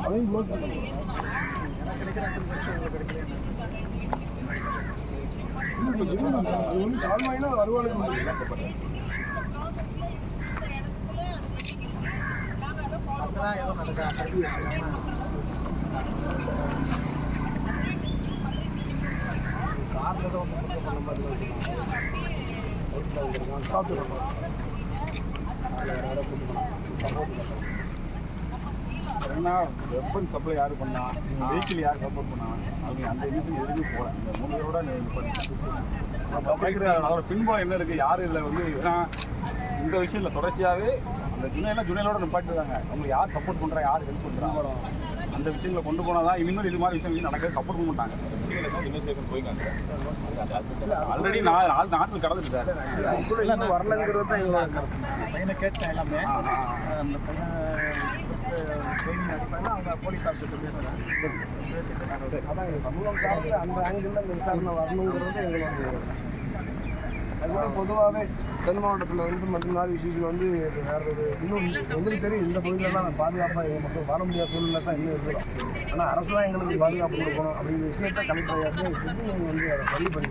அதையும் க்ளோஸ் அது வந்து கால்வாயினா ஏன்னா வெப்பன் சப்ளை யார் பண்ணா? வெஹிக்கிள் யார் சப்போர்ட் பண்ணா? அவங்க அந்த ரீசன் எதுவுமே போகல. இந்த மூணு பேரோட நீ இது அதோட பின்புலம் என்ன இருக்குது யார் இதில் வந்து ஏன்னா இந்த விஷயத்தில் தொடர்ச்சியாகவே அந்த ஜுனையெல்லாம் ஜுனைலோட நிப்பாட்டுறாங்க அவங்க யார் சப்போர்ட் பண்ணுறா யார் ஹெல்ப் பண்ணுறாங்க அந்த விஷயங்களை கொண்டு போனால் தான் இனிமேல் இது மாதிரி விஷயம் நடக்க சப்போர்ட் பண்ண மாட்டாங்க. ஆல்ரெடி நான் நாலு நாட்டில் கடந்துட்டு சார். இன்னும் வரலங்கிறது தான் எங்களோட பையனை கேட்டேன் எல்லாமே. அந்த பையன் அவங்க போலீஸ் ஆஃபீஸர் பேசுகிறாங்க அதான் எங்கள் சமூகம் சார்ந்து அந்த ஆங்கிளில் இந்த விசாரணை வரணுங்கிறது எங்களோட அதுபோல பொதுவாகவே தென் மாவட்டத்தில் வந்து மட்டும்தான் நாள் இஷ்யூஸில் வந்து வேற ஒரு இன்னும் எங்களுக்கு தெரியும் இந்த பகுதியிலலாம் பாதுகாப்பாக எங்கள் மக்கள் வாழ முடியாத சூழ்நிலை தான் இன்னும் இருக்கிறோம் ஆனால் அரசு தான் எங்களுக்கு பாதுகாப்பு கொடுக்கணும் அப்படிங்கிற விஷயத்தை கலெக்டர் வந்து அதை பள்ளி பண்ணி